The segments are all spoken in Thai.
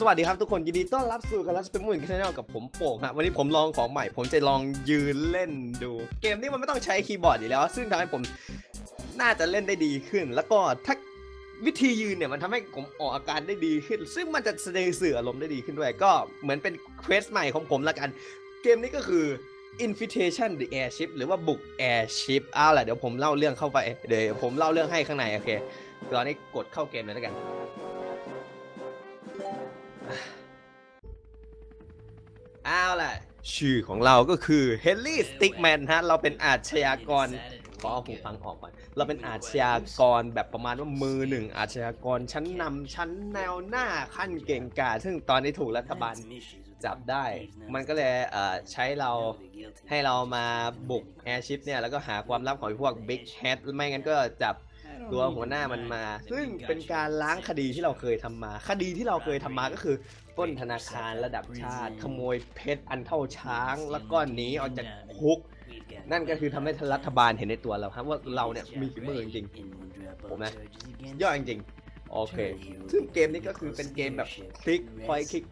สวัสดีครับทุกคนยินดีต้อนรับสู่กันลัสเป็นมุนชาแนลกับผมโป่งฮะวันนี้ผมลองของใหม่ ผมจะลองยืนเล่นดู เกมนี้มันไม่ต้องใช้คีย์บอร์ดอยู่แล้ว ซึ่งทำให้ผมน่าจะเล่นได้ดีขึ้น แล้วก็ถ้าวิธียืนเนี่ยมันทำให้ผมออกอาการได้ดีขึ้น ซึ่งมันจะแสดงสื่ออารมณ์ได้ดีขึ้นด้วย ก็เหมือนเป็นเควสใหม่ของผมละกัน เกมนี้ก็คือ Invitation the Airship หรือว่าบุก Airship เอาวแหละเดี๋ยวผมเล่าเรื่องเข้าไปเดี๋ยวผมเล่าเรื่องให้ข้างในโอเคตอนนี้กดเข้าเกมเลยแล้วกัน เอาล่ะ ชื่อของเราก็คือเฮนรี่สติ๊กแมนฮะ เราเป็นอาชญากร ขอเอาหูฟังออกก่อน เราเป็นอาชญากรแบบประมาณว่ามือหนึ่ง อาชญากรชั้นนำชั้นแนวหน้าขั้นเก่งกาจซึ่งตอนนี้ถูกรัฐบาลจับได้ มันก็เลยเอ่อใช้เราให้เรามาบุกแอร์ชิพเนี่ย แล้วก็หาความลับของพวกบิ๊กแฮทไม่งั้นก็จับ ตัวหัวหน้ามันมา ซึ่งเป็นการล้างคดีที่เราเคยทำมา คดีที่เราเคยทำมาก็คือปล้นธนาคารระดับชาติ ขโมยเพชรอันเท่าช้าง แล้วก็หนีออกจากคุก นั่นก็คือทำให้รัฐบาลเห็นในตัวเราครับว่าเราเนี่ยมีฝีมือจริงๆผมนะยอดจริงๆโอเค ซึ่งเกมนี้ก็คือเป็นเกมแบบคลิกคอยคลิก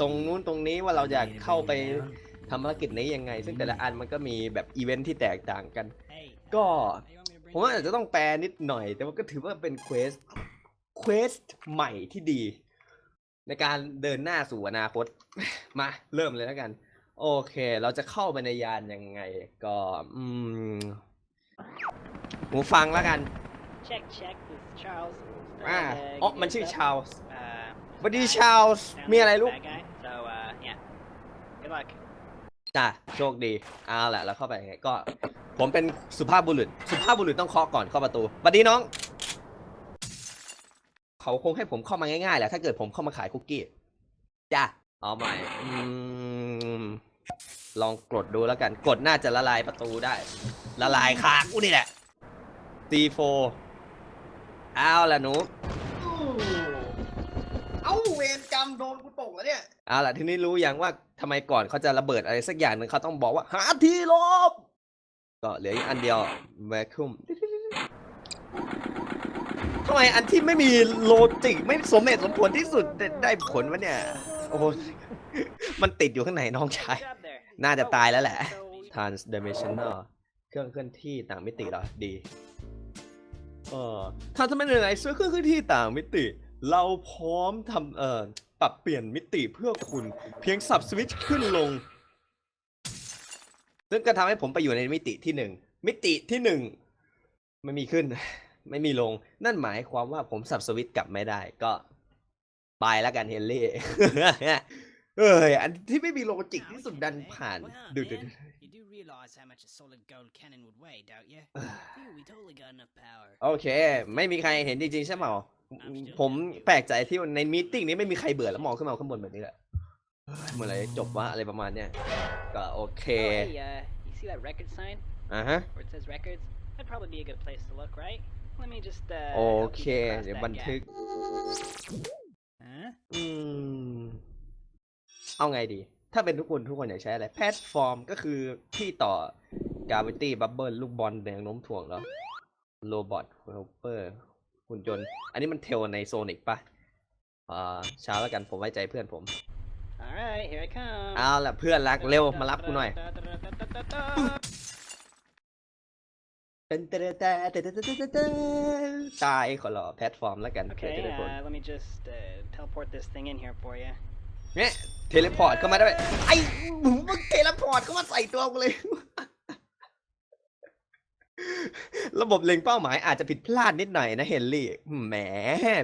ตรงนู้นตรงนี้ว่าเราอยากเข้าไปทำภารกิจนี้ยังไง ซึ่งแต่ละอันมันก็มีแบบอีเวนท์ที่แตกต่างกัน ก็ ผมว่าอาจจะต้องแปลนิดหน่อย แต่ว่าก็ถือว่าเป็นเควสเควสใหม่ที่ดี ในการเดินหน้าสู่อนาคต มาเริ่มเลยแล้วกัน โอเค เราจะเข้าไปในยานยังไง ก็อืมหูฟังแล้วกัน Check, check. This is Charles. อ่า Uh, อ๋อ you มัน get ชื่อ that? ชาลส์ Uh, สวัสดี uh, ชาลส์ sounds มีอะไร like a ลูก bad guy. So, uh, yeah. Good luck. จ้ะโชคดีเอาแหละเราเข้าไปไงก็ ผมเป็นสุภาพบุรุษ สุภาพบุรุษต้องเคาะก่อนเข้าประตูสวัสดีน้อง เขาคงให้ผมเข้ามาง่ายๆแหละถ้าเกิดผมเข้ามาขายคุกกี้จ้ะเอาใหม่อืมลองกดดูแล้วกัน กดน่าจะละลายประตูได้ ละลายคากูนี่แหละ C4 เอาละหนู เอ้าเวรกรรมโดนกูตกแล้วเนี่ย เอาล่ะทีนี้รู้ยังว่าทำไมก่อนเขาจะระเบิดอะไรสักอย่างหนึ่งเขาต้องบอกว่าหาที่หลบก็เหลืออีกอันเดียวแวคุมทำไมอันที่ไม่มีโลจิกไม่สมเหตุสมผลที่สุดได้ผลวะเนี่ยโอ้โหมันติดอยู่ข้างในน้องชาย น่าจะตายแล้วแหละ transdimensional เครื่องเคลื่อนที่ต่างมิติเหรอดีเออถ้าทำไมไหนๆซื้อเครื่องเคลื่อนที่ต่างมิติ เราพร้อมทำเออ ปรับเปลี่ยนมิติเพื่อคุณ เพียงสับสวิตช์ขึ้นลง ซึ่งก็ทำให้ผมไปอยู่ในมิติที่หนึ่งมิติที่หนึ่งไม่มีขึ้น ไม่มีลง นั่นหมายความว่าผมสับสวิตช์กลับไม่ได้ก็ไปแล้วกันเฮนรี่ เอ้ยอันที่ไม่มีโลจิกที่สุดดันผ่านดูดูดู realize how much a solid gold cannon would weigh, don't you? Phew, we totally got enough power. โอเค ไม่มีใครเห็นจริงๆใช่ไหมผมแปลกใจที่ในมีตติ้งนี้ไม่มีใครเบื่อแล้วมองขึ้นมาข้างบนแบบนี้แหละเฮ้ยเมื่อไหรจบวะอะไรประมาณเนี้ยก็โอเค oh, hey, uh, you see that record sign อะฮะ where it says records? That'd probably be a good place to look, right? Let me just, uh, โอ help เค you cross เดี๋ยว that บัน gap. ทึก Huh? อืม เอาไงดี ถ้าเป็นทุกคนทุกคนอยากใช้อะไรแพลตฟอร์มก็คือที่ต่อกาเวิตี้บับเบิลลูกบอลแดงโน้มถ่วงแล้วโรบอทโฮเปอร์หุ่นยนต์ อันนี้มันเทลในโซนิกปะเช้าแล้วกันผมไว้ใจเพื่อนผม right, here come. เอาล่ะเพื่อนรักเร็วมารับกูหน่อยตายขอรอแพลตฟอร์มแล้วกันโอ Okay, จะไวผมเนี่ย เทเลพอร์ตเข้ามาได้ไหมไอ้หมูมึงเทเลพอร์ตเข้ามาใส่ตัวกูเลย ระบบเล็งเป้าหมายอาจจะผิดพลาดนิดหน่อยนะเฮนรี่แหม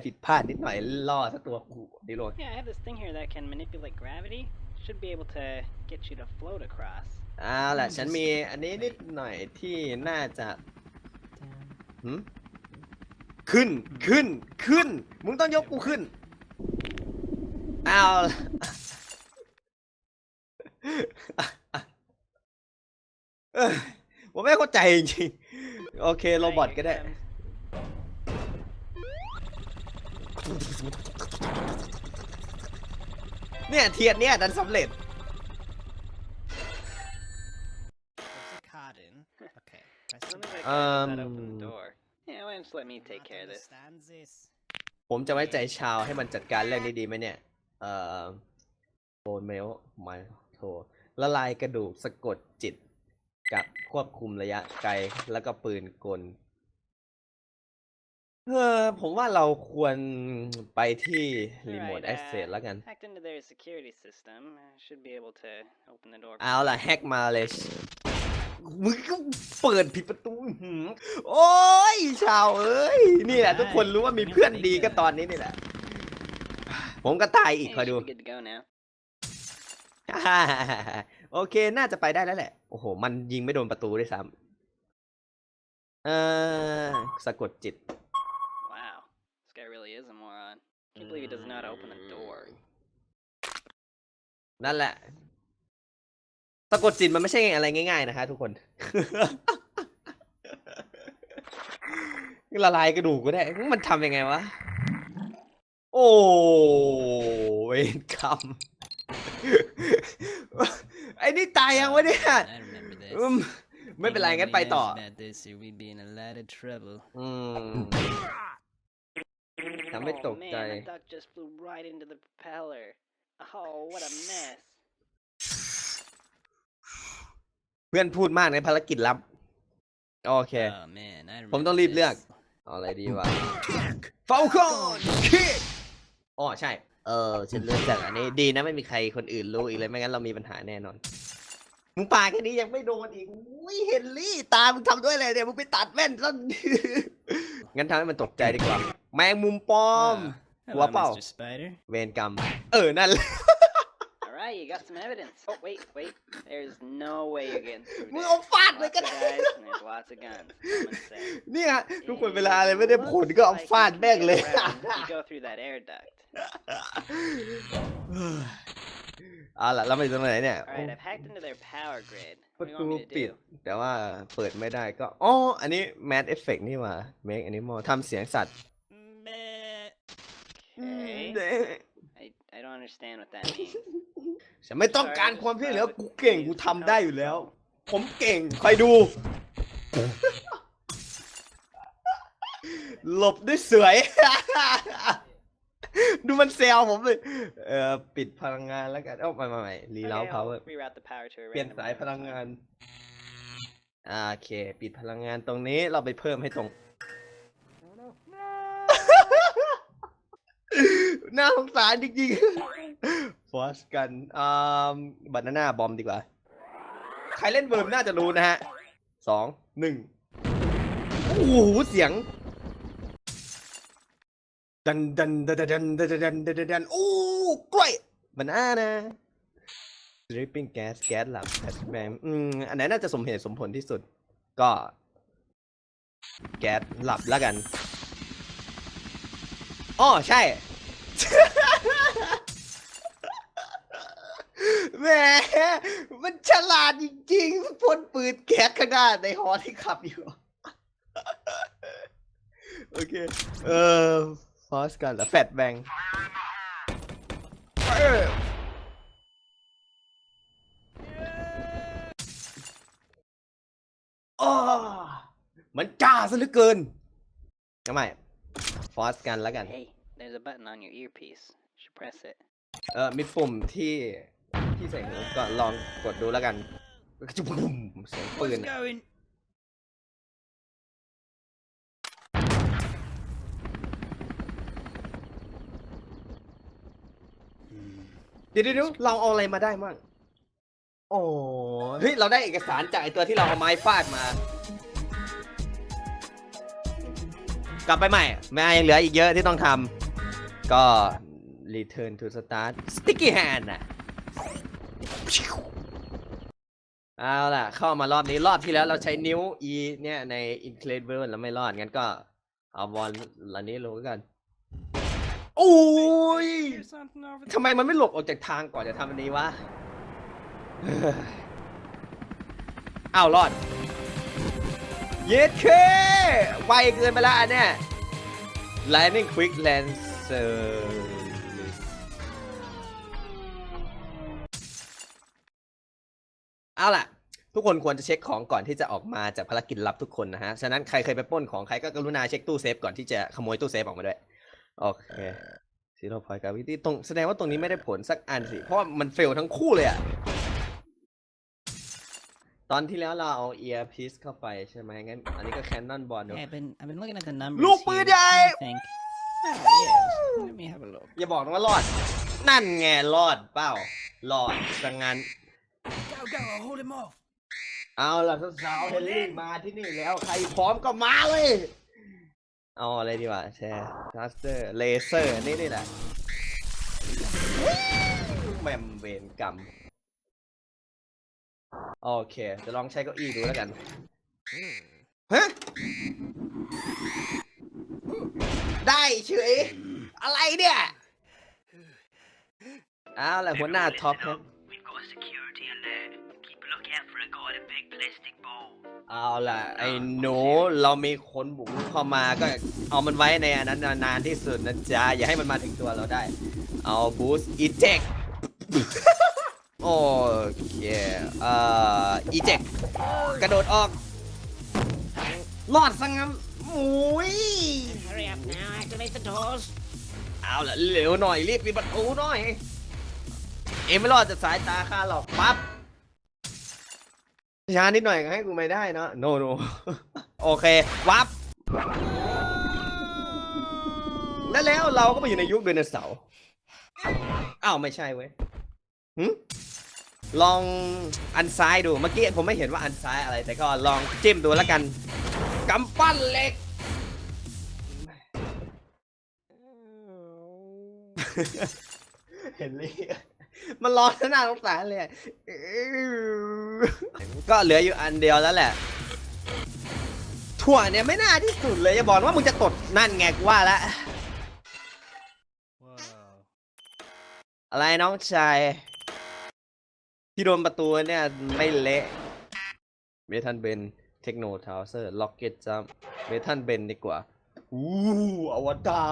ผิดพลาดนิดหน่อยล่อซะตัวกูดีโล Yeah, I have this thing here that can manipulate gravity. Should be able to get you to float across. เอาล่ะฉันมีอันนี้นิดหน่อยที่น่าจะ หืมขึ้น ขึ้น ขึ้น มึงต้องยกกูขึ้น เอาล่ะเอ้ย ผมไม่เข้าใจจริงๆโอเคโรบอท Alright, ก็ here ได้ comes. เนี่ยเทียนเนี่ยดันสำเร็จ Puts a card in. Okay. Press Let the me button. like, uh, that Um, open the door. Yeah, why don't you let me take Mark care of this? understands this. ผมจะไว้ใจชาวให้มันจัดการเรื่องนี้ดีไหมเนี่ย เอ่อโบนเมลไม โท ละลายกระดูกสะกดจิต กับควบคุมระยะไกลแล้วก็ปืนกลเออผมว่าเราควรไปที่รีโมท Alright, แอ c เซ s แล้วกัน Hacked into their security system. uh, Should be able to open the door. เอาล่ะแฮกมาเลยมึงก็เปิดผิดประตูอื้อหือโอ้ยชาวเอ้ย นี่แหละ ทุกคนรู้ว่ามีเพื่อนดีก็ตอนนี้นี่แหละ ผมก็ตายอีก Yeah, คอย you ดู should be good to go now. โอเค น่าจะไปได้แล้วแหละ โอ้โห มันยิงไม่โดนประตูด้วยซ้ำเออสะกดจิต Wow, this guy really is a moron. Can't believe he doesn't know how to open the door. นั่นแหละ สะกดจิตมันไม่ใช่อะไรง่าย ๆ นะคะทุกคน ละลายกระดูกก็ได้ มันทำยังไงวะ โอ้เวรกรรม ไอ้นี่ตายยังวะเนี่ย I remember this. อืมไม่เป็นไร งั้นไปต่อ About this, or we'd be in a lot of trouble. อืมทำให้ต Oh กใจ man, that duck just flew right into the propeller. Oh, what a mess. เพื่อนพูดมากในภารกิจลับ โอเค Oh man, I ผมต้อง remember รีบเลือก this. เอาอะไรดีวะฟ a ลคอนคิดอ๋อ ใช่ เออฉันเลือกจากอันนี้ ดีนะไม่มีใครคนอื่นรู้อีกเลยไม่งั้นเรามีปัญหาแน่นอน มึงปาแค่นี้ยังไม่โดนอีกอุ้ยเฮนรี่ตา มึงทำด้วยอะไรเนี่ยมึงไปตัดแว่นซะงั้นทำให้มันตกใจดีกว่า แมงมุมปลอม Ah, Hello, hello, Pao. Mr. Spider. เวรกรรม เออ นั่นแหละ Alright, you got some evidence. Oh, wait, wait. There's no way you're getting through มึง there. เอาฟาดเลย Lots ก็ of ได้ guys and there's lots of guns. I'm gonna say. เนี่ยทุกคนเวลาอะไรไม่ได้ผลก็เอาฟาดแม่งเลย you go through that air duct. เอาล่ะแล้วไปตรงไหนเนี่ย Alright, I've hacked into their power grid. ประ What do you ตู want me to ปิด do? แต่ว่าเปิดไม่ได้ก็อ๋ออันนี้ Mad Effect นี่หว่า Make Animal ทำเสียงสัตว์ Okay. I, I don't understand what that means. ฉันไม่ต้องการความช่วยเหลือกูเก่งกูทำได้อยู่แล้ว ผมเก่งคอยดู หลบด้วยเสวยดูมันเซลผมเลยเอ่อปิดพลังงานแล้วกันเอ้าไม่ไม่ไม่รีเลา Okay, พาว I'll เวอร์ reroute the power to a เปลี่ยน random สาย router พลัง somewhere. งานอ่าโอเค ปิดพลังงานตรงนี้เราไปเพิ่มให้ตรง น่าสงสารจริงๆฟอสกันอ่าบันาน่าบอมดีกว่า ใครเล่นเวิร์มน่าจะรู้นะฮะสองหนึ่งโอ้โหเสียงดันดันดันดันดันดันดันดันดันโอ้กล้วยบันาน่า dripping gas แก๊สหลับแก๊สแบมอืมอันไหนน่าจะสมเหตุสมผลที่สุด ก็ แก๊สหลับแล้วกันอ๋อใช่ แหมมันฉลาดจริงๆพ่นปืนแก๊สข้างหน้าในหอที่ขับอยู่ โอเค เออฟอสกันแล้วแฟตแบงเอออ้มันจ้าซะเหลือเกินทำไมฟอสกันแล้วกัน Hey, there's a button on your earpiece. You should press it. เออมีปุ่มที่ที่ใส่หูก็ลองกดดูแล้วกันจุ๊บบุ้มเสียงปืน What's อะ going? เดี๋ยวเดี๋ยวเราเอาอะไรมาได้มั่งโอ้เฮ้ย เราได้เอกสารจากไอตัวที่เราเอาไม้ฟาดมา กลับไปใหม่แม่ยังเหลืออีกเยอะที่ต้องทำ ก็ return to start sticky hand น่ะเอาล่ะ เข้ามารอบนี้รอบที่แล้วเราใช้นิ้ว e เนี่ยใน incredible แล้วไม่รอด งั้นก็ เอาบอลลันนี้ลงกันโอ้ยทำไมมันไม่หลบออกจากทางก่อนจะทำอันนี้วะอ้าวรอด เย็ดเคไวเกินไปละอันเนี้ย Lightning Quick Lancer เอาล่ะ ทุกคนควรจะเช็คของก่อนที่จะออกมาจากภารกิจลับทุกคนนะฮะ ฉะนั้นใครเคยไปปล้นของใครก็กรุณาเช็คตู้เซฟก่อนที่จะขโมยตู้เซฟออกมาด้วย โอเคสีซีโร่พอยต์กาวิตี้ตรงแสดงว่าตรงนี้ไม่ได้ผลสักอันสิ เพราะว่ามันเฟลทั้งคู่เลยอะตอนที่แล้วเราเอาเอียร์พีซเข้าไปใช่ไหมงั้นอันนี้ก็แคนนอนบอลเนอะ Yeah, I've been I've been looking at the numbers. ลูกปืน here. ใหญ่ I think. Oh, yes. Let me have a look. อย่าบอกนะว่ารอด นั่นไงรอดเปล่ารอดสังงั้น Go, go! I'll hold him off. เอาล่ะสาวๆเฮนรี่มาที่นี่แล้ว ใครพร้อมก็มาเลย เอาอะไรดีวะแชร์ทัสเตอร์เลเซอร์นี่นี่แหละแหมมเวนกรรมโอเค จะลองใช้เก้าอี้ดูแล้วกันฮะ ได้เฉย อะไรเนี่ยเอาล่ะหัวหน้าท็อปครับ We've got a security alert. Keep a lookout for a guy in a big plastic ball. เอาล่ะ ไอ้หนูเรามีคนบุกรุกเข้ามาก็เอามันไว้ในอันนั้นนานๆที่สุดนะจ๊ะ อย่าให้มันมาถึงตัวเราได้ เอาบูสอีเจกโอเคเอ่ออีเจกกระโดดออกรอดสังงั้นโอ้ย Hurry up now! Activate the doors. เอาล่ะเร็วหน่อยรีบปิดประตูหน่อย เอ็มไม่รอดจากสายตาข้าหรอกปั๊บช้านิดหน่อยก็ให้กูไม่ได้เนะโนโนโอเค วับ แล้วแล้วเราก็มาอยู่ในยุคไดโนเสาร์อ้าวไม่ใช่เว้ยหึลองอันซ้ายดูเมื่อกี้ผมไม่เห็นว่าอันซ้ายอะไร แต่ก็ลองจิ้มดูแล้วกันกำปั้นเหล็ก เห็นเลยมันร้อนหน้าสงสารเลยอะก็เหลืออยู่อันเดียวแล้วแหละ ถั่วเนี่ยไม่น่าที่สุดเลยอย่าบอกว่ามึงจะตดนั่นไงกูว่าแล้ว Whoa. อะไรน้องชายที่โดนประตูเนี่ยไม่เละเมทันเบนเทคโนทาวเซอร์ล็อกเก็ตจัมเมทันเบนดีกว่าอู้อวตาร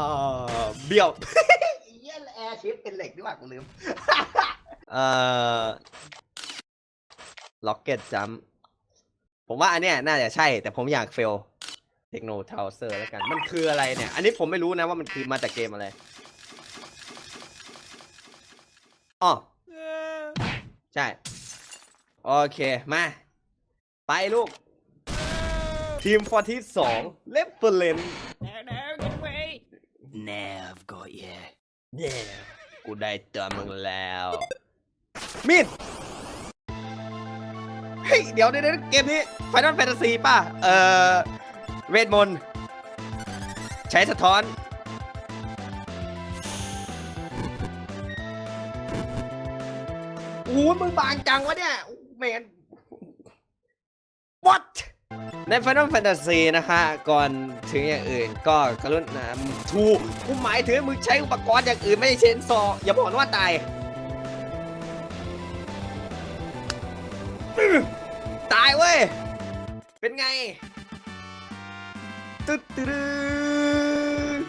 เบี้ยวเยี่ยแอร์ ชิปเป็นเหล็กด้วยว่ากูลืม เอ่อล็อกเก็ตจัมผมว่าอันเนี้ยน่าจะใช่ แต่ผมอยากเฟลเทคโนทาวเซอร์แล้วกัน มันคืออะไรเนี่ย อันนี้ผมไม่รู้นะว่ามันคือมาจากเกมอะไรอ๋อใช่ โอเค มา ไปลูก ทีมฟอร์ที่สองเลฟเฟอร์เลน No, no! Get away! Now I've got you. เย้ กูได้ตัวมึงแล้ว มีด เฮ้ย เดี๋ยวเดี๋ยวเดี๋ยวเกมนี้ Final Fantasy ป่ะ เอ่อ เวทมนต์ ใช้สะท้อน โอ้ยมึงบางจังวะเนี่ย แมน what ใน Final Fantasy นะคะ ก่อนถึงอย่างอื่นก็กรุณาถูกกูหมายถึงมึงใช้อุปกรณ์อย่างอื่นไม่ใช่เชนซออย่าบอกนะว่าตาย ตายเว้ย เป็นไง ตึ๊ดตึ๊ด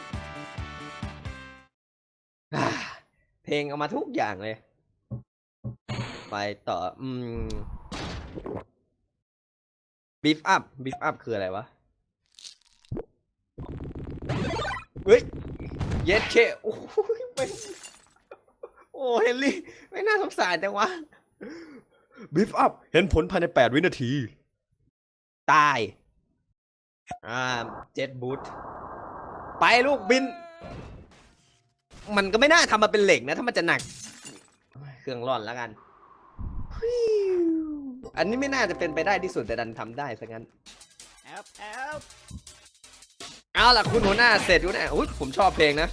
เพลงเอามาทุกอย่างเลย ไปต่อ อืม บีฟอัพบีฟอัพคืออะไรวะ เฮ้ย เย็ดเคโอ้โหไม่โอ้เฮนรี่ ไม่น่าสงสารจังวะบีฟอัพ เห็นผลภายใน 8 วินาที ตาย อ่า เจ็ดบูทไปลูกบิน มันก็ไม่น่าทำมาเป็นเหล็กนะ ถ้ามันจะหนัก เครื่องร่อนแล้วกัน อันนี้ไม่น่าจะเป็นไปได้ที่สุดแต่ดันทำได้ซะงั้น Help! Help! เอาล่ะคุณหัวหน้าเสร็จดูนะอุ้ยผมชอบเพลงนะ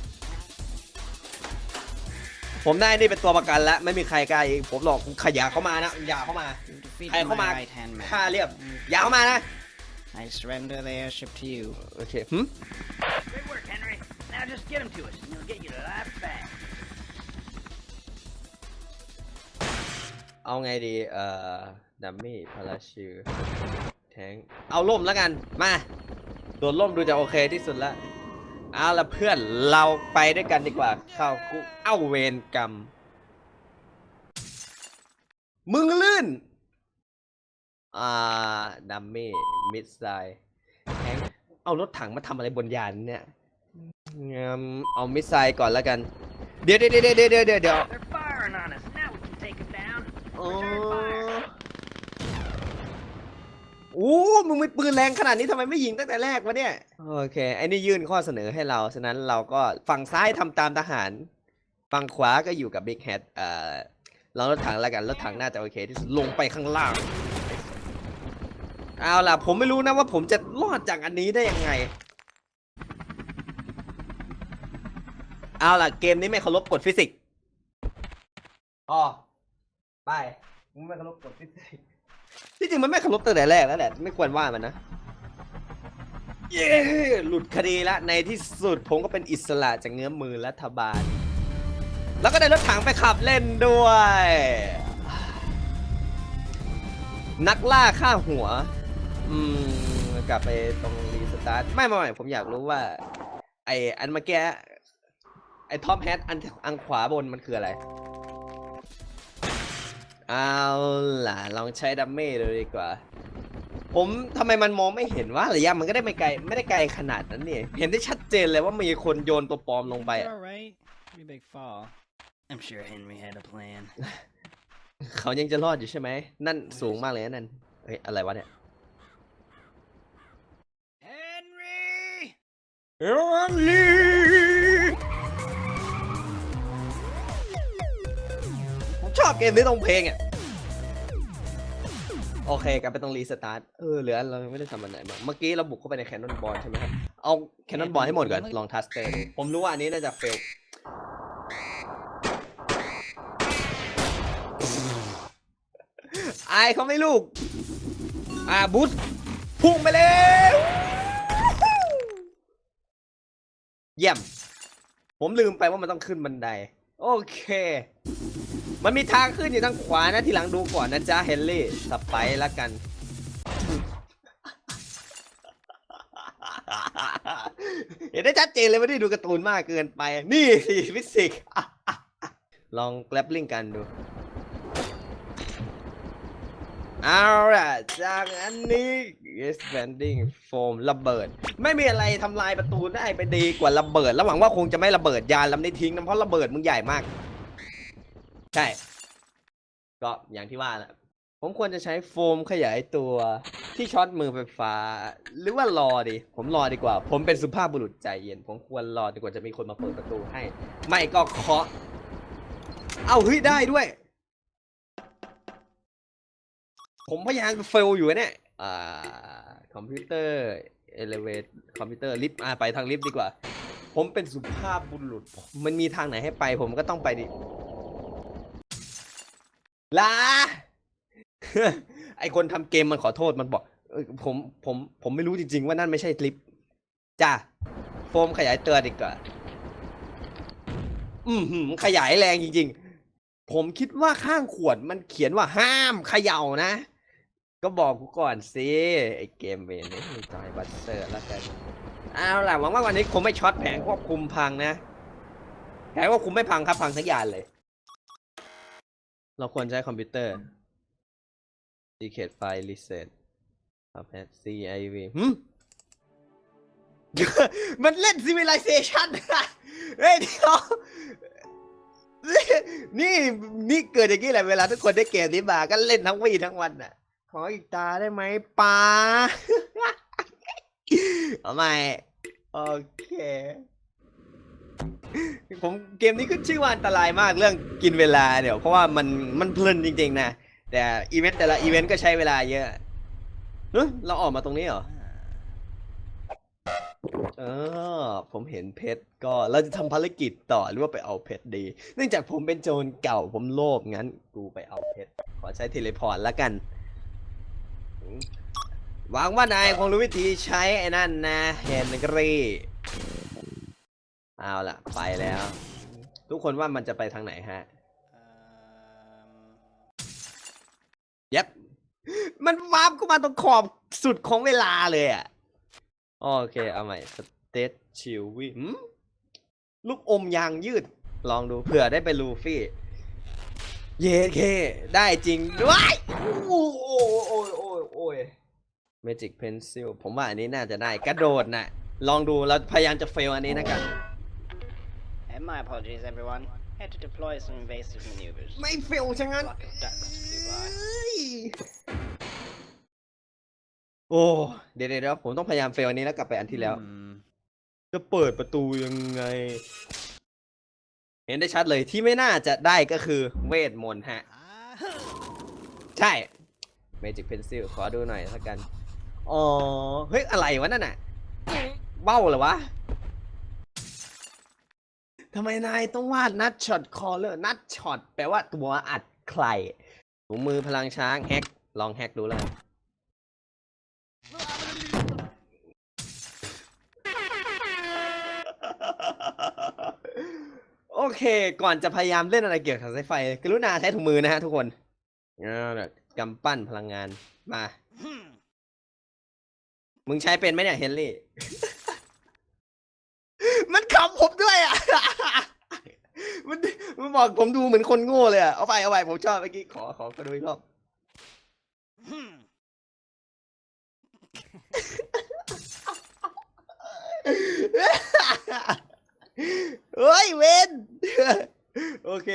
ผมได้นี่เป็นตัวประกันแล้ว ไม่มีใครกล้าอีกผมหลอกคุณขยะเข้ามานะอย่าเข้ามา You defeated Hey, come my on. right hand man. ค่าเรียบอย่าเข้ามานะ I surrender the airship to you. โอเคหึ Great work, Henry. Now just get him to us, and he'll get you to life เอาไงดี เอ่อ ดัมมี่พาราชิวแทง เอาล่มแล้วกัน มาตัวล่มดูจะโอเคที่สุดล้วเอาละเพื่อน เราไปด้วยกันดีกว่า เข้าคุกเอ้าเวรกรรม มึงลื่น อ่า ดัมมี่ มิดไซแทง เอารถถังมาทำอะไรบนยานเนี่ยงาเอามิดไซก่อนแล้วกัน เดี๋ยวเดี๋ยวเดี๋ยวเดี๋ยวเดี๋ยวเดี๋ยวเดี๋ยว They're firing on us. Now we can take them down. โอ้ Return fire. โอ้มึงมีปืนแรงขนาดนี้ทำไมไม่ยิงตั้งแต่แรกวะเนี่ย โอเค ไอ้นี่ยื่นข้อเสนอให้เรา ฉะนั้นเราก็ฝั่งซ้ายทำตามทหาร ฝั่งขวาก็อยู่กับบิ๊กแฮทเอ่อลองรถถังแล้วกัน รถถังน่าจะโอเคที่สุดลงไปข้างล่าง เอาล่ะ ผมไม่รู้นะว่าผมจะรอดจากอันนี้ได้ยังไง เอาล่ะ เกมนี้ไม่เคารพกฎฟิสิกส์อ๋อ ไปมึงไม่เคารพกฎฟิสิที่จริงมันไม่เคารพตั้งแต่แรกแล้วแหละไม่ควรว่ามันนะ เย้หลุดคดีล้วในที่สุดผมก็เป็นอิสระจากเงื้อมือรัฐบาล แล้วก็ได้รถถังไปขับเล่นด้วย นักล่าฆ่าหัว อืมกลับไปตรงรีสตาร์ทไม่ไม่ไม่ผมอยากรู้ว่า ไออันเมื่อกี้ไอท็อปแฮทอันอันขวาบนมันคืออะไร เอาล่ะ ลองใช้ดัมเม่ดูดีกว่า ผมทำไมมันมองไม่เห็นว่าระยะมันก็ได้ไม่ไกลไม่ได้ไกลขนาดนั้นนี่เห็นได้ชัดเจนเลยว่ามีคนโยนตัวปลอมลงไป It's อะ alright. Pretty big fall. I'm sure Henry had a plan. เขายังจะรอดอยู่ใช่ไหม นั่นสูงมากเลยนะนั่นเฮ้ยอะไรวะเนี่ย Henry! เชอบเกมนี้ตรงเพลงอะ โอเคกลับไปตรงรีสตาร์ท เออเหลือเราไม่ได้ทำอันไหนบ้างเมื่อกี้เราบุกเข้าไปในแคนนอนบอลใช่ไหมครับ เอาแคนนอนบอลให้หมดก่อน ลองทัสเตอร์ดูผมรู้ว่าอันนี้น่าจะเฟลอายเขาไม่ลูก อ่าบูสพุ่งไปเลยเยี่ยม ผมลืมไปว่ามันต้องขึ้นบันได โอเค มันมีทางขึ้นอยู่ทางขวานะทีหลังดูก่อนนะจ๊ะเฮนรี่สไปร์ละกัน เห็นได้ชัดเจนเลยว่านี่ดูการ์ตูนมากเกินไป นี่สิฟิสิกส์ลองแกลบลิงกันดูเอาล่ะจากอันนี้ expanding foam ระเบิด ไม่มีอะไรทำลายประตูได้ไปดีกว่าระเบิด แล้วหวังว่าคงจะไม่ระเบิดยานลำนี้ทิ้งนะเพราะระเบิดมึงใหญ่มาก ใช่ ก็อย่างที่ว่าแหละผมควรจะใช้โฟมขยายตัวที่ช็อตมือไฟฟ้า หรือว่ารอดี ผมรอดีกว่า ผมเป็นสุภาพบุรุษใจเย็น ผมควรรอดีกว่าจะมีคนมาเปิดประตูให้ ไม่ก็เคาะ เอาเฮ้ยได้ด้วย ผมพยายามเฟลอยู่เนี่ยอ่าคอมพิวเตอร์เอเลเวตคอมพิวเตอร์ลิฟต์อ่าไปทางลิฟต์ดีกว่า ผมเป็นสุภาพบุรุษ มันมีทางไหนให้ไป ผมก็ต้องไปดิ ลา ไอคนทำเกมมันขอโทษมันบอกเอ้ยผมผมผมไม่รู้จริง ๆ ว่านั่นไม่ใช่ลิฟต์จ้าโฟมขยายเตือนดีกว่าอืมหืมขยายแรงจริง ๆ ผมคิดว่าข้างขวดมันเขียนว่าห้ามเขย่านะ ก็บอกกูก่อนสิไอเกมเวนนี่จอยบัตเตอร์แล้วกันเอาล่ะหวังว่าวันนี้คงไม่ช็อตแผงควบคุมพังนะแผงควบคุมไม่พังครับพังทั้งยานเลย เราควรใช้คอมพิวเตอร์ Secret File Reset ครับ CIV หึมันเล่น Civilization เฮ้ยเดี๋ยวนี่นี่เกิดอย่างนี้แหละเวลาทุกคนได้เกมนี้มาก็เล่นทั้งวีทั้งวันน่ะ ขออีกตาได้ไหมป้าเอาใหม่โอเค ผมเกมนี้ขึ้นชื่อว่าอันตรายมากเรื่องกินเวลาเดี๋ยวเพราะว่ามันมันเพลินจริงๆนะแต่อีเวนต์แต่ละอีเวนต์ก็ใช้เวลาเยอะเฮ้ยเราออกมาตรงนี้เหรอเออผมเห็นเพชรก็เราจะทำภารกิจต่อหรือว่าไปเอาเพชรดี เนื่องจากผมเป็นโจรเก่าผมโลภงั้น กูไปเอาเพชรขอใช้เทเลพอร์ตแล้วกันหวังว่านายคงรู้วิธีใช้ไอ้นั่นนะเฮนรี่ เอาล่ะ ไปแล้ว ทุกคนว่ามันจะไปทางไหนฮะ Um, ยับมันวาร์ปเข้ามาตรงขอบสุดของเวลาเลยอะโอเค เอาใหม่สเตทชิลวิมลูกอมยางยืด ลองดูเผื่อได้ไปลูฟี่ เย้เค ได้จริงด้วยโอ้โอ้โอ้ยโอ้ยโอ้ยเมจิกเพนซิลผมว่าอันนี้น่าจะได้กระโดดน่ะลองดูเราพยายามจะเฟลอันนี้นะกัน That And my apologies, everyone. Had to deploy some invasive maneuvers. ไม่เฟลช่างนั้น Flock of ducks flew by. โอ้เดี๋ยวเดี๋ยวเดี๋ยวผมต้องพยายามเฟลอันนี้แล้วกลับไปอันที่แล้วจะเปิดประตูยังไง เห็นได้ชัดเลยที่ไม่น่าจะได้ก็คือเวทมนต์ฮะ ใช่ Magic Pencil ขอดูหน่อยสักกัน อ๋อ เฮ้ย อะไรวะนั่นน่ะเบ้าเหรอวะ ทำไมนายต้องวาดนัดช็อตคอเลอร์นัดช็อตแปลว่าตัวอัดใครถุงมือพลังช้างแฮกลองแฮกดูแล้วกันโอเค ก่อนจะพยายามเล่นอะไรเกี่ยวกับสายไฟ กรุณาใช้ถุงมือนะฮะทุกคนเอาล่ะกำปั้นพลังงานมา มึงใช้เป็นไหมเนี่ยเฮนรี่ มันขำผมด้วยอะ มันมัน บอกผมดูเหมือนคนโง่เลยอะเอาไปเอาไปผมชอบเมื่อกี้ขอขอขอดูอีกรอบเฮ้ยเวนโอเค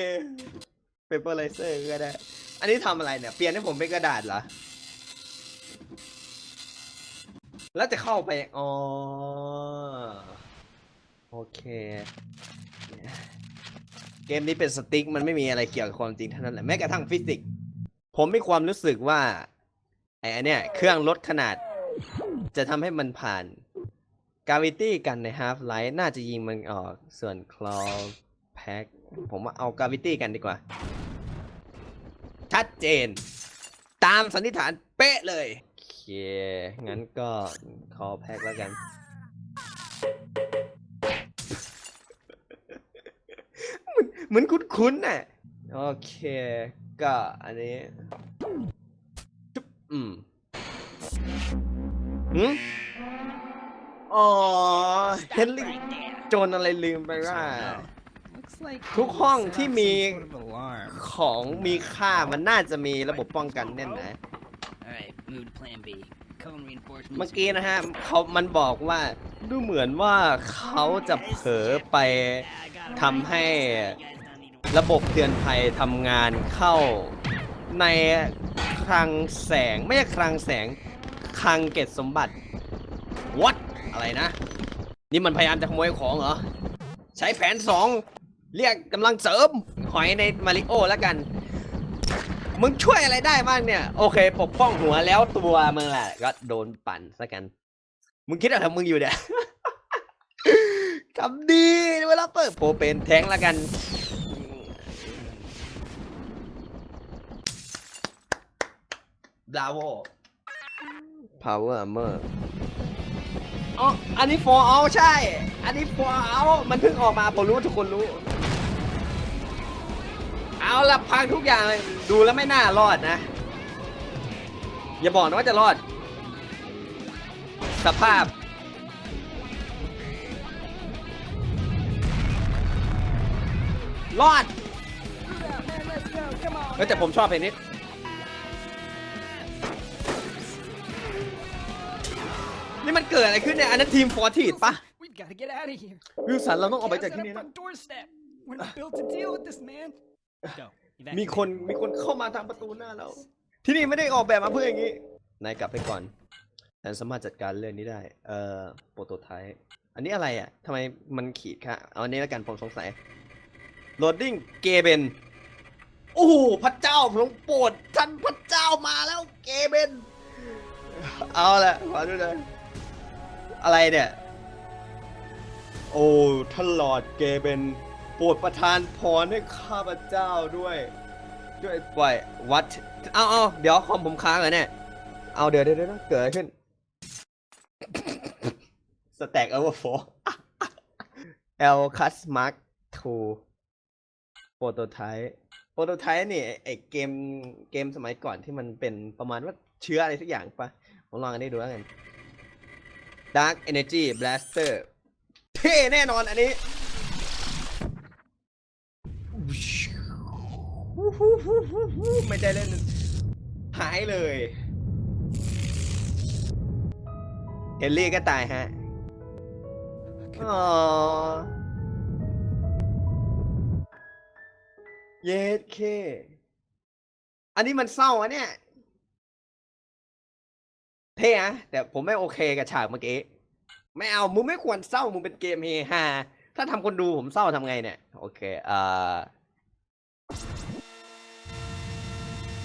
เปเปอร์ไลเซอร์ก็ได้ อันนี้ทำอะไรเนี่ย เปลี่ยนให้ผมเป็นกระดาษเหรอ แล้วจะเข้าไป อ๋อ โอเค เกมนี้เป็นสติ๊กมันไม่มีอะไรเกี่ยวกับความจริงเท่านั้นแหละแม้กระทั่งฟิสิกส์ผมมีความรู้สึกว่าไอ้อันเนี้ยเครื่องลดขนาด จะทำให้มันผ่านกาวิตี้กันใน Half Life น่าจะยิงมันออกส่วน Claw Pack ผมว่าเอากาวิตี้กันดีกว่า ชัดเจน ตามสันนิษฐานเป๊ะเลย โอเค งั้นก็ Claw Pack แล้วกัน เหมือนคุ้นๆน่ะ โอเค ก็อันนี้จุ๊บอืมหืมอ๋อเฮนรี่โจนอะไรลืมไปว่า ทุกห้องที่มีของมีค่ามันน่าจะมีระบบป้องกันแน่นนะเมื่อกี้นะฮะเขามันบอกว่าดูเหมือนว่าเขาจะเผลอไปทำให้ ระบบเตือนภัยทำงานเข้าในคลังแสงไม่ใช่คลังแสงคลังเก็บสมบัติ what อะไรนะ นี่มันพยายามจะขโมยของเหรอ ใช้แผนสองเรียกกำลังเสริม หอยในมาริโอแล้วกัน มึงช่วยอะไรได้บ้างเนี่ย โอเค ปกป้องหัวแล้วตัวมึงแหละก็โดนปั่นซะกัน มึงคิดอะไรของมึงอยู่เนี่ยทำดีเวลาเปิดโปรเป็นแทงแล้วกัน บราโว power armor อ๋อ อันนี้ for all ใช่ อันนี้ for all มันเพิ่งออกมาผมรู้ว่าทุกคนรู้ เอาละพังทุกอย่างเลย ดูแล้วไม่น่ารอดนะ อย่าบอกนะว่าจะรอด สภาพ รอดเฮ้ยแต่ผมชอบเพลงนี้ นี่มันเกิดอะไรขึ้นเนี่ย อันนั้นทีมฟอร์ทีดปะ We've got to get out of here. วิลสันเราต้องออกไปจาก Chaos ที่ at นี่ our นะ front doorstep. We're not built to deal with this, man. Go. มีคนมีคนเข้ามาทางประตูหน้าเรา ที่นี่ไม่ได้ออกแบบมาเพื่ออย่างนี้ นายกลับไปก่อนฉันสามารถจัดการเรื่องนี้ได้ เอ่อโปรโตไทป์อันนี้อะไรอะทำไมมันขีดค่ะเอาอันนี้แล้วกันผมสงสัย loading เกเบนโอ้โหพระเจ้าทรงโปรดท่านพระเจ้ามาแล้วเกเบน เอาละขอดูหน่อย อะไรเนี่ย โอ้ท่านหลอดเกเบนโปรดประทานพรให้ข้าพเจ้าด้วย ช่วยปล่อยวัดเอาเอาเดี๋ยวคอมผมค้างเหรอเนี่ย เอาเดี๋ยวเดี๋ยวเดี๋ยวเกิดอะไรขึ้นสแต็กเอเวอร์โฟ L Cus Mark 2โปรโตไทป์โปรโตไทป์นี่ไอ้ไอเกมเกมสมัยก่อนที่มันเป็นประมาณว่าเชื้ออะไรสักอย่างปะผมลองอันนี้ดูแล้วกัน Dark Energy Blaster เท่แน่นอนอันนี้ไม่ได้เล่น หายเลย เฮนรี่ก็ตายฮะอ๋อเยสเค อันนี้มันเศร้าอะเนี่ย เท่อะแต่ผมไม่โอเคกับฉากเมื่อกี้ไม่เอามึงไม่ควรเศร้ามึงเป็นเกมเฮฮาถ้าทำคนดูผมเศร้าทำไงเนี่ย โอเคเอ่อ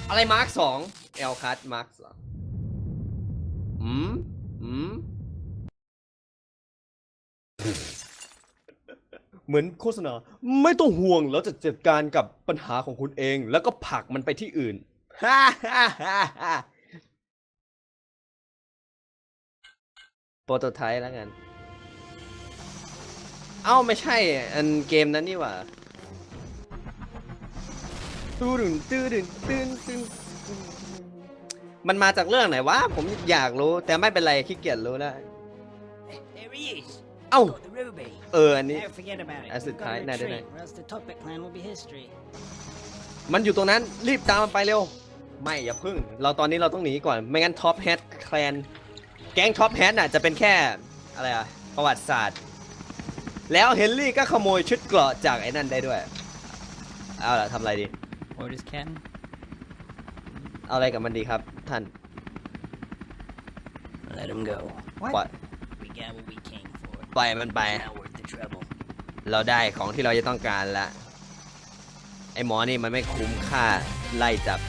อะไรมาร์คสองเอลคัตมาร์คสองอืมอืมเหมือนโฆษณาไม่ต้องห่วงเราจะจัดการกับปัญหาของคุณเอง แล้วก็ผลักมันไปที่อื่นฮ่าฮ่าฮ่า รโตไทป์แล้วกัน เอ้าไม่ใช่ อันเกมนั้นนี่หว่าตื้อดึงตื้อดึงตื้นตื้นมันมาจากเรื่องไหนวะ ผมอยากรู้ แต่ไม่เป็นไรขี้เกียจรู้แล้ว There he is. เอ้า Got the ruby. เออ อันนี้ Now forget about it. As We've it got to tight, no, no, no. retreat, or else the Topic clan will be history. มันอยู่ตรงนั้นรีบตามมันไปเร็ว ไม่อย่าพึ่ง เราตอนนี้เราต้องหนีก่อน ไม่งั้นท็อปแฮทแคลน แก๊งท็อปแฮทน่ะจะเป็นแค่อะไรอะประวัติศาสตร์ แล้วเฮนรี่ก็ขโมยชุดเกราะจากไอ้นั่นได้ด้วย เอาล่ะทำอะไรดี Orders, Captain. เอาอะไรกับมันดีครับท่าน Let him go. ปล่อย We got what we came for. ปล่อยมันไป Not worth the trouble. เราได้ของที่เราจะต้องการละไอ้หมอนี่มันไม่คุ้มค่าไล่จับ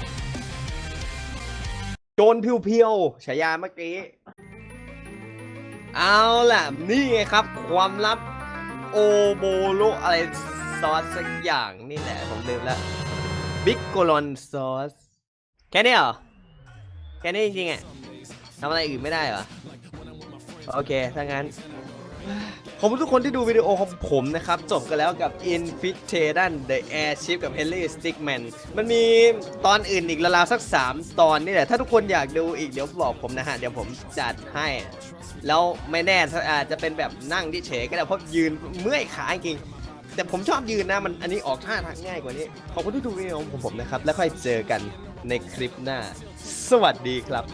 โจรเพียวๆฉายาเมื่อกี้ เอาล่ะ นี่ไงครับ ความลับโอโบโลอะไรซอสสักอย่างนี่แหละผมลืมแล้วบิ๊กโกลอนซอสแค่นี้เหรอ แค่นี้จริงๆอะทำอะไรอื่นไม่ได้เหรอ โอเค ถ้างั้น ขอบคุณทุกคนที่ดูวิดีโอของผมนะครับ จบกันแล้วกับ Infiltration The Airship กับ Henry Stickman มันมีตอนอื่นอีกราวๆสัก 3 ตอนนี่แหละ ถ้าทุกคนอยากดูอีกเดี๋ยวบอกผมนะฮะ เดี๋ยวผมจัดให้ แล้วไม่แน่ถ้าอาจจะเป็นแบบนั่งที่เฉยก็ได้เพราะยืนเมื่อยขาจริงแต่ผมชอบยืนนะมันอันนี้ออกท่าทางง่ายกว่านี้ ขอบคุณที่ดูวิดีโอของผมนะครับ แล้วค่อยเจอกันในคลิปหน้า สวัสดีครับ